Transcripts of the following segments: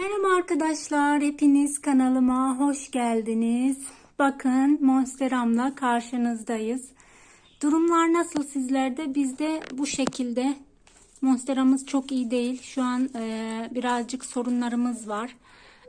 Merhaba arkadaşlar, hepiniz kanalıma hoş geldiniz. Bakın Monsteram'la karşınızdayız. Durumlar nasıl sizlerde? Bizde bu şekilde. Monsteramız çok iyi değil. Şu an e, birazcık sorunlarımız var.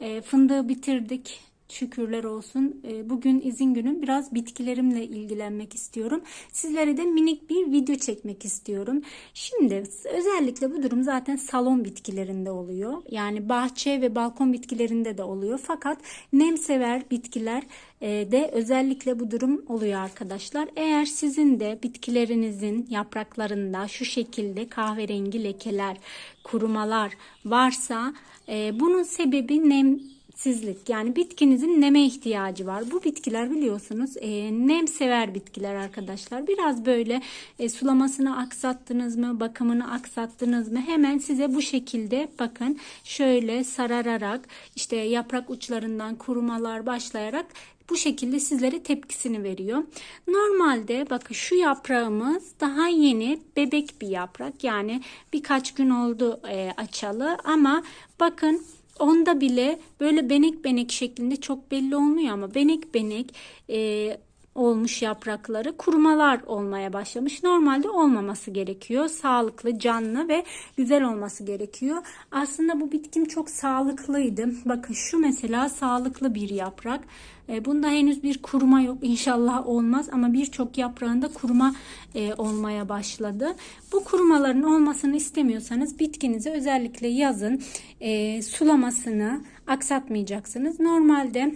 E, fındığı bitirdik. Şükürler olsun. E, Bugün izin günüm. Biraz bitkilerimle ilgilenmek istiyorum. Sizlere de minik bir video çekmek istiyorum. Şimdi özellikle bu durum zaten salon bitkilerinde oluyor. Yani bahçe ve balkon bitkilerinde de oluyor. Fakat nemsever bitkiler e, de özellikle bu durum oluyor arkadaşlar. Eğer sizin de bitkilerinizin yapraklarında şu şekilde kahverengi lekeler, kurumalar varsa e, bunun sebebi nem sizlik yani bitkinizin neme ihtiyacı var. Bu bitkiler biliyorsunuz e, nem sever bitkiler arkadaşlar. Biraz böyle e, sulamasını aksattınız mı, bakımını aksattınız mı hemen size bu şekilde bakın şöyle sarararak işte yaprak uçlarından kurumalar başlayarak bu şekilde sizlere tepkisini veriyor. Normalde bakın şu yaprağımız daha yeni bebek bir yaprak yani birkaç gün oldu e, açalı ama bakın Onda bile böyle benek benek şeklinde çok belli olmuyor ama benek benek e, olmuş yaprakları kurumalar olmaya başlamış. Normalde olmaması gerekiyor. Sağlıklı, canlı ve güzel olması gerekiyor. Aslında bu bitkim çok sağlıklıydı. Bakın şu mesela sağlıklı bir yaprak. E, bunda henüz bir kuruma yok. İnşallah olmaz ama birçok yaprağında kuruma e, olmaya başladı. Bu kurumaların olmasını istemiyorsanız bitkinizi özellikle yazın e, sulamasını aksatmayacaksınız. Normalde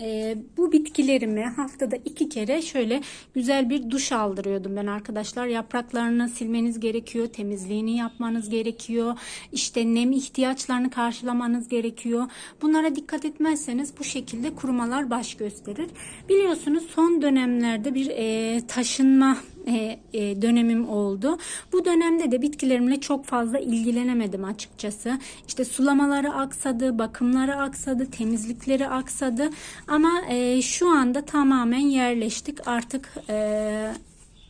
e, bu bitkilerimi haftada iki kere şöyle güzel bir duş aldırıyordum ben arkadaşlar. Yapraklarını silmeniz gerekiyor, temizliğini yapmanız gerekiyor. İşte nem ihtiyaçlarını karşılamanız gerekiyor. Bunlara dikkat etmezseniz bu şekilde kurumalar baş gösterir. Biliyorsunuz son dönemlerde bir e, taşınma e, e, dönemim oldu. Bu dönemde de bitkilerimle çok fazla ilgilenemedim açıkçası. İşte sulamaları aksadı, bakımları aksadı, temizlikleri aksadı. Ama e, şu anda tamamen yerleştik. Artık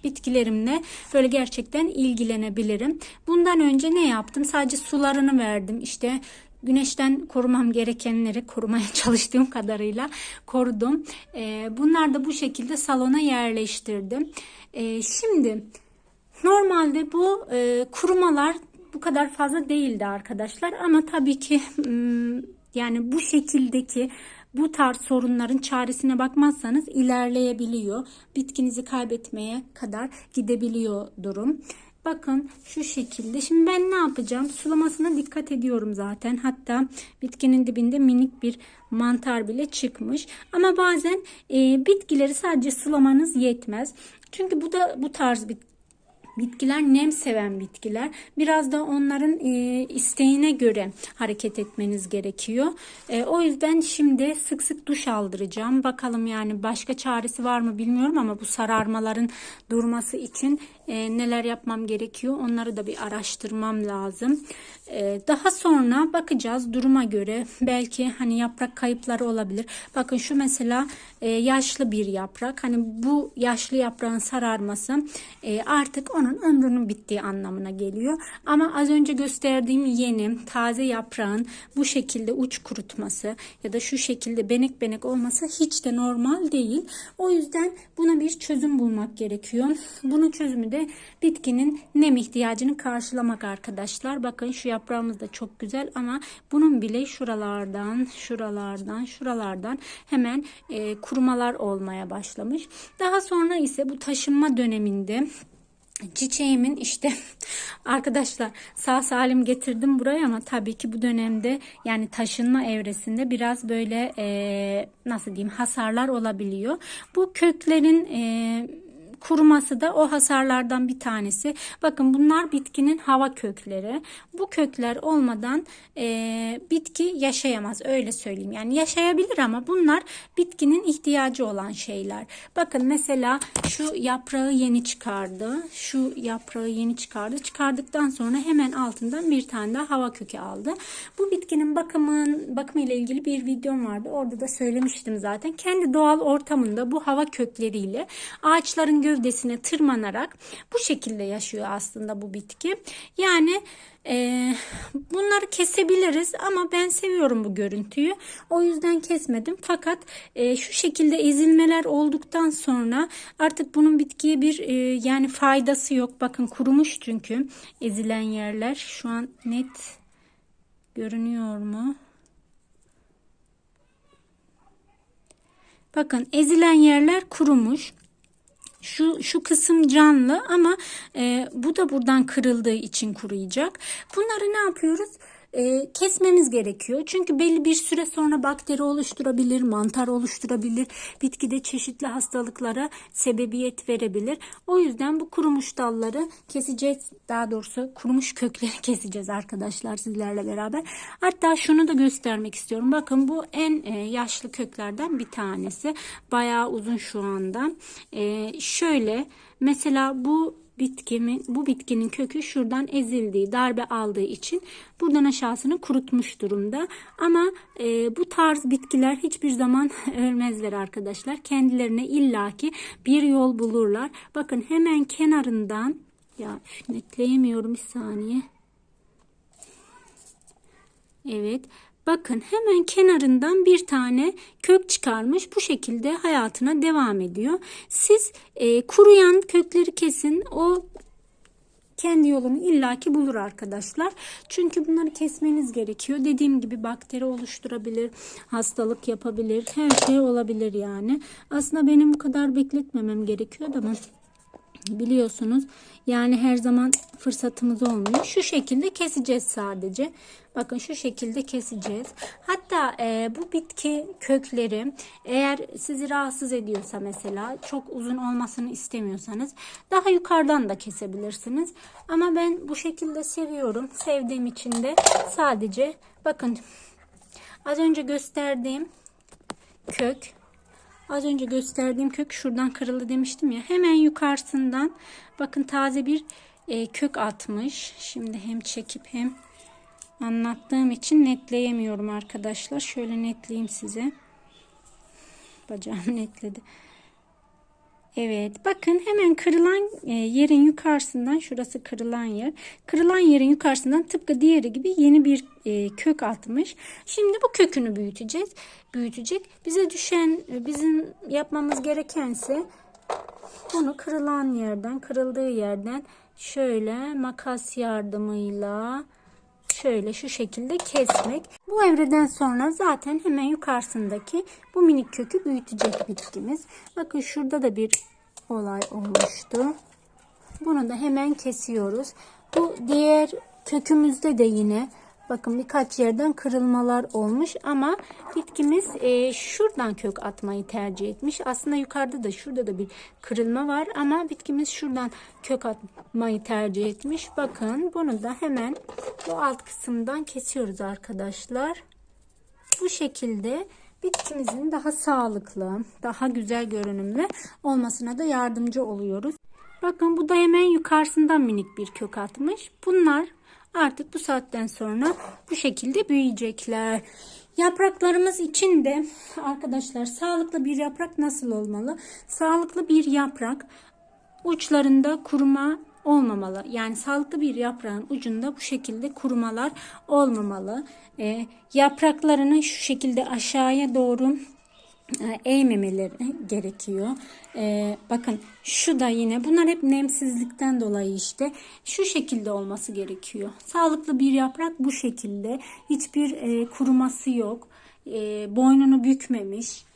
bitkilerimle böyle gerçekten ilgilenebilirim. Bundan önce ne yaptım? Sadece sularını verdim. İşte güneşten korumam gerekenleri korumaya çalıştığım kadarıyla korudum. Bunlar da bu şekilde salona yerleştirdim. E, şimdi normalde bu e, kurumalar bu kadar fazla değildi arkadaşlar ama tabii ki yani bu şekildeki bu tarz sorunların çaresine bakmazsanız ilerleyebiliyor. Bitkinizi kaybetmeye kadar gidebiliyor durum. Bakın şu şekilde. Şimdi ben ne yapacağım? Sulamasına dikkat ediyorum zaten. Hatta bitkinin dibinde minik bir mantar bile çıkmış. Ama bazen e, bitkileri sadece sulamanız yetmez. Çünkü bu da bu tarz bir Bitkiler nem seven bitkiler. Biraz da onların e, isteğine göre hareket etmeniz gerekiyor. E, o yüzden şimdi sık sık duş aldıracağım. Bakalım yani başka çaresi var mı bilmiyorum ama bu sararmaların durması için e, neler yapmam gerekiyor onları da bir araştırmam lazım. Daha sonra bakacağız duruma göre belki hani yaprak kayıpları olabilir. Bakın şu mesela yaşlı bir yaprak. Hani bu yaşlı yaprağın sararması artık onun ömrünün bittiği anlamına geliyor. Ama az önce gösterdiğim yeni taze yaprağın bu şekilde uç kurutması ya da şu şekilde benek benek olması hiç de normal değil. O yüzden buna bir çözüm bulmak gerekiyor. Bunun çözümü de bitkinin nem ihtiyacını karşılamak arkadaşlar. Bakın şu yaprağımız da çok güzel ama bunun bile şuralardan, şuralardan, şuralardan hemen e, kurumalar olmaya başlamış. Daha sonra ise bu taşınma döneminde çiçeğimin işte arkadaşlar sağ salim getirdim buraya ama tabii ki bu dönemde yani taşınma evresinde biraz böyle e, nasıl diyeyim hasarlar olabiliyor. Bu köklerin e, kuruması da o hasarlardan bir tanesi. Bakın bunlar bitkinin hava kökleri. Bu kökler olmadan e, bitki yaşayamaz öyle söyleyeyim. Yani yaşayabilir ama bunlar bitkinin ihtiyacı olan şeyler. Bakın mesela şu yaprağı yeni çıkardı. Şu yaprağı yeni çıkardı. Çıkardıktan sonra hemen altından bir tane daha hava kökü aldı. Bu bitkinin bakımın bakımı ile ilgili bir videom vardı. Orada da söylemiştim zaten. Kendi doğal ortamında bu hava kökleriyle ağaçların gövdesine tırmanarak bu şekilde yaşıyor aslında bu bitki. Yani e, bunları kesebiliriz ama ben seviyorum bu görüntüyü. O yüzden kesmedim. Fakat e, şu şekilde ezilmeler olduktan sonra artık bunun bitkiye bir e, yani faydası yok. Bakın kurumuş çünkü ezilen yerler. Şu an net görünüyor mu? Bakın ezilen yerler kurumuş. Şu, şu kısım canlı ama e, bu da buradan kırıldığı için kuruyacak. Bunları ne yapıyoruz? E, kesmemiz gerekiyor. Çünkü belli bir süre sonra bakteri oluşturabilir, mantar oluşturabilir, bitkide çeşitli hastalıklara sebebiyet verebilir. O yüzden bu kurumuş dalları keseceğiz. Daha doğrusu kurumuş kökleri keseceğiz arkadaşlar sizlerle beraber. Hatta şunu da göstermek istiyorum. Bakın bu en e, yaşlı köklerden bir tanesi. Bayağı uzun şu anda. E, şöyle mesela bu bitkimin bu bitkinin kökü şuradan ezildiği, darbe aldığı için buradan aşağısını kurutmuş durumda. Ama e, bu tarz bitkiler hiçbir zaman ölmezler arkadaşlar. Kendilerine illaki bir yol bulurlar. Bakın hemen kenarından ya netleyemiyorum bir saniye. Evet. Bakın hemen kenarından bir tane kök çıkarmış. Bu şekilde hayatına devam ediyor. Siz e, kuruyan kökleri kesin. O kendi yolunu illaki bulur arkadaşlar. Çünkü bunları kesmeniz gerekiyor. Dediğim gibi bakteri oluşturabilir, hastalık yapabilir, her şey olabilir yani. Aslında benim bu kadar bekletmemem gerekiyor ama biliyorsunuz yani her zaman fırsatımız olmuyor. Şu şekilde keseceğiz sadece. Bakın şu şekilde keseceğiz. Hatta e, bu bitki kökleri eğer sizi rahatsız ediyorsa mesela çok uzun olmasını istemiyorsanız daha yukarıdan da kesebilirsiniz. Ama ben bu şekilde seviyorum. Sevdiğim için de sadece bakın az önce gösterdiğim kök Az önce gösterdiğim kök şuradan kırıldı demiştim ya. Hemen yukarısından bakın taze bir e, kök atmış. Şimdi hem çekip hem anlattığım için netleyemiyorum arkadaşlar. Şöyle netleyeyim size. Bacağım netledi. Evet bakın hemen kırılan e, yerin yukarısından şurası kırılan yer. Kırılan yerin yukarısından tıpkı diğeri gibi yeni bir e, kök atmış. Şimdi bu kökünü büyüteceğiz. Büyütecek. Bize düşen e, bizim yapmamız gerekense bunu kırılan yerden kırıldığı yerden şöyle makas yardımıyla şöyle şu şekilde kesmek. Bu evreden sonra zaten hemen yukarısındaki bu minik kökü büyütecek bitkimiz. Bakın şurada da bir olay olmuştu. Bunu da hemen kesiyoruz. Bu diğer kökümüzde de yine Bakın birkaç yerden kırılmalar olmuş ama bitkimiz e, şuradan kök atmayı tercih etmiş. Aslında yukarıda da şurada da bir kırılma var ama bitkimiz şuradan kök atmayı tercih etmiş. Bakın bunu da hemen bu alt kısımdan kesiyoruz arkadaşlar. Bu şekilde bitkimizin daha sağlıklı, daha güzel görünümlü olmasına da yardımcı oluyoruz. Bakın bu da hemen yukarısından minik bir kök atmış. Bunlar artık bu saatten sonra bu şekilde büyüyecekler. Yapraklarımız için de arkadaşlar sağlıklı bir yaprak nasıl olmalı? Sağlıklı bir yaprak uçlarında kuruma olmamalı. Yani sağlıklı bir yaprağın ucunda bu şekilde kurumalar olmamalı. E, yapraklarını şu şekilde aşağıya doğru eğmemeleri gerekiyor. Ee, bakın şu da yine bunlar hep nemsizlikten dolayı işte şu şekilde olması gerekiyor. Sağlıklı bir yaprak bu şekilde hiçbir e, kuruması yok. E, boynunu bükmemiş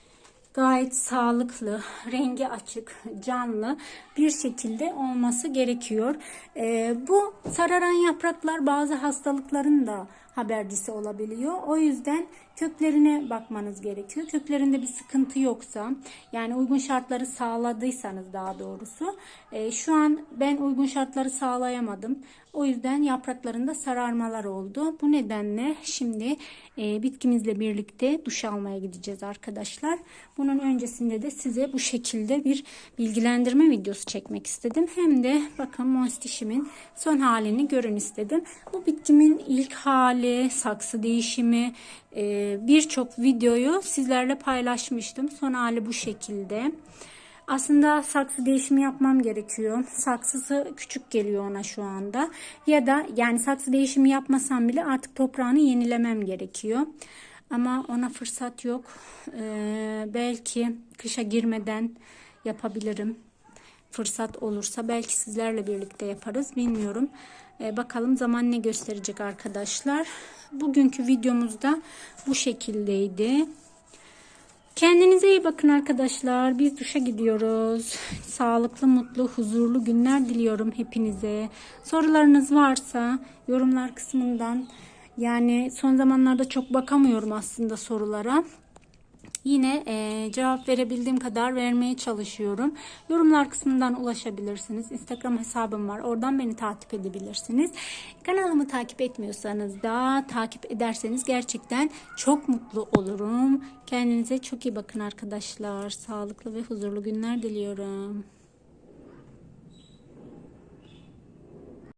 gayet sağlıklı, rengi açık, canlı bir şekilde olması gerekiyor. E, bu sararan yapraklar bazı hastalıkların da habercisi olabiliyor. O yüzden köklerine bakmanız gerekiyor. Köklerinde bir sıkıntı yoksa yani uygun şartları sağladıysanız daha doğrusu e, şu an ben uygun şartları sağlayamadım. O yüzden yapraklarında sararmalar oldu. Bu nedenle şimdi e, bitkimizle birlikte duş almaya gideceğiz arkadaşlar. Bunun öncesinde de size bu şekilde bir bilgilendirme videosu çekmek istedim. Hem de bakın monstişimin son halini görün istedim. Bu bitkimin ilk hali, saksı değişimi, e, birçok videoyu sizlerle paylaşmıştım. Son hali bu şekilde. Aslında saksı değişimi yapmam gerekiyor. Saksısı küçük geliyor ona şu anda. Ya da yani saksı değişimi yapmasam bile artık toprağını yenilemem gerekiyor. Ama ona fırsat yok. Ee, belki kışa girmeden yapabilirim. Fırsat olursa belki sizlerle birlikte yaparız. Bilmiyorum. Ee, bakalım zaman ne gösterecek arkadaşlar. Bugünkü videomuzda bu şekildeydi. Kendinize iyi bakın arkadaşlar. Biz duşa gidiyoruz. Sağlıklı, mutlu, huzurlu günler diliyorum hepinize. Sorularınız varsa yorumlar kısmından yani son zamanlarda çok bakamıyorum aslında sorulara. Yine e, cevap verebildiğim kadar vermeye çalışıyorum. Yorumlar kısmından ulaşabilirsiniz. Instagram hesabım var. Oradan beni takip edebilirsiniz. Kanalımı takip etmiyorsanız da takip ederseniz gerçekten çok mutlu olurum. Kendinize çok iyi bakın arkadaşlar. Sağlıklı ve huzurlu günler diliyorum.